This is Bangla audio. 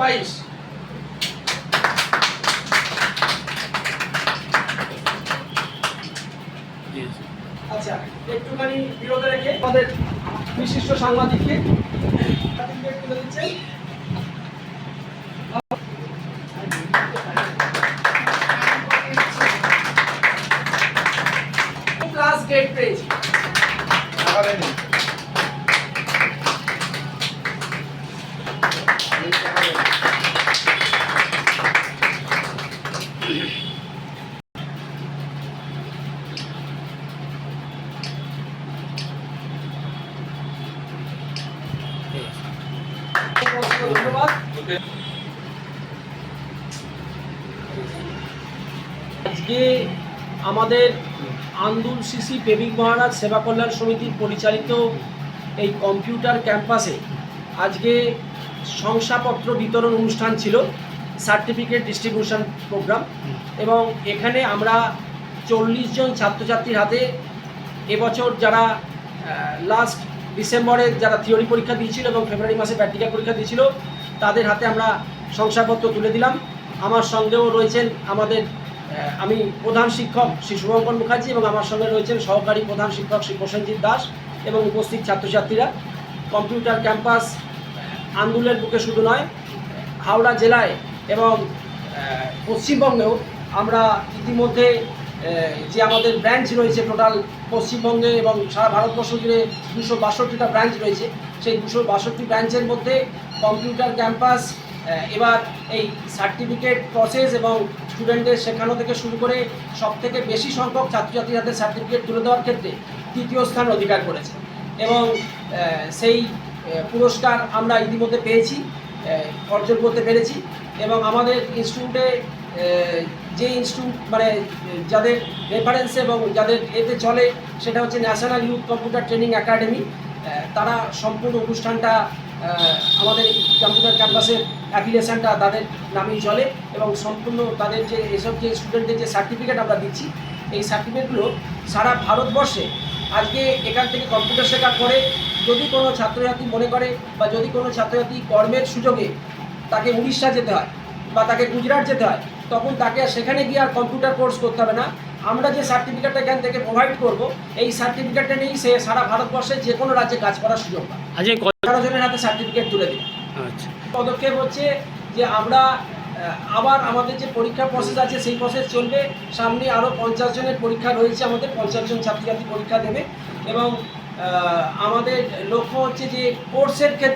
বাইশ। আচ্ছা একটুখানি বিরত রেখে আমাদের বিশিষ্ট সাংবাদিককে ক্লাস গ্রেড পেয়েছি আজকে আমাদের আন্দুল সিসি প্রেমিক মহারাজ সেবা কল্যাণ সমিতির পরিচালিত এই কম্পিউটার ক্যাম্পাসে আজকে শংসাপত্র বিতরণ অনুষ্ঠান ছিল, সার্টিফিকেট ডিস্ট্রিবিউশন প্রোগ্রাম এবং এখানে আমরা চল্লিশ জন ছাত্রছাত্রীর হাতে এবছর যারা লাস্ট ডিসেম্বরে যারা থিওরি পরীক্ষা দিয়েছিল এবং ফেব্রুয়ারি মাসে প্র্যাকটিক্যাল পরীক্ষা দিয়েছিল, তাদের হাতে আমরা শংসাপত্র তুলে দিলাম। আমার সঙ্গেও রয়েছেন আমাদের আমি প্রধান শিক্ষক শ্রী শুভঙ্কর মুখার্জি এবং আমার সঙ্গে রয়েছেন সহকারী প্রধান শিক্ষক শ্রী প্রসেনজিৎ দাস এবং উপস্থিত ছাত্রছাত্রীরা। কম্পিউটার ক্যাম্পাস আন্দোলনের বুকে শুধু নয়, হাওড়া জেলায় এবং পশ্চিমবঙ্গেও আমরা ইতিমধ্যে যে আমাদের ব্রাঞ্চ রয়েছে টোটাল পশ্চিমবঙ্গে এবং সারা ভারতবর্ষ জুড়ে দুশো বাষট্টিটা ব্রাঞ্চ রয়েছে। সেই দুশো বাষট্টি ব্রাঞ্চের মধ্যে কম্পিউটার ক্যাম্পাস এবার এই সার্টিফিকেট প্রসেস এবং স্টুডেন্টদের শেখানো থেকে শুরু করে সব থেকে বেশি সংখ্যক ছাত্রছাত্রীর হাতে সার্টিফিকেট তুলে দেওয়ার ক্ষেত্রে তৃতীয় স্থান অধিকার করেছে। এবং সেই পুরস্কার আমরা ইতিমধ্যে পেয়েছি অর্জন করতে পেরেছি। এবং আমাদের ইনস্টিটিউটে যে ইনস্টিটিউট মানে যাদের রেফারেন্সে এবং যাদের এতে চলে, সেটা হচ্ছে national youth computer training academy তারা সম্পূর্ণ অনুষ্ঠানটা আমাদের কম্পিউটার ক্যাম্পাসের অ্যাফিলিয়েশনটা তাদের নামেই চলে এবং সম্পূর্ণ তাদের যে এসব যে স্টুডেন্টদের যে সার্টিফিকেট আমরা দিচ্ছি, এই সার্টিফিকেটগুলো সারা ভারতবর্ষে আজকে এখান থেকে কম্পিউটার শেখার পরে যদি কোনো ছাত্রছাত্রী মনে করে বা যদি কোনো ছাত্রছাত্রী কর্মের সুযোগে তাকে উড়িষ্যা যেতে হয় বা তাকে গুজরাট যেতে হয় তখন তাকে সেখানে গিয়ে আর কম্পিউটার কোর্স করতে হবে না। আমরা যে সার্টিফিকেটটা এখান থেকে প্রোভাইড করব এই সার্টিফিকেটটা নিয়েই সে সারা ভারতবর্ষে যে কোনো রাজ্যে কাজ করার সুযোগ পায় আঠারো জনের হাতে সার্টিফিকেট তুলে দিই আচ্ছা। পদক্ষেপ হচ্ছে যে আমরা আবার আমাদের যে পরীক্ষা প্রসেস আছে সেই প্রসেস চলবে। সামনে আরও পঞ্চাশ জনের পরীক্ষা রয়েছে আমাদের পঞ্চাশ জন ছাত্রছাত্রী পরীক্ষা দেবে। এবং আমাদের লক্ষ্য হচ্ছে যে কোর্সের ক্ষেত্রে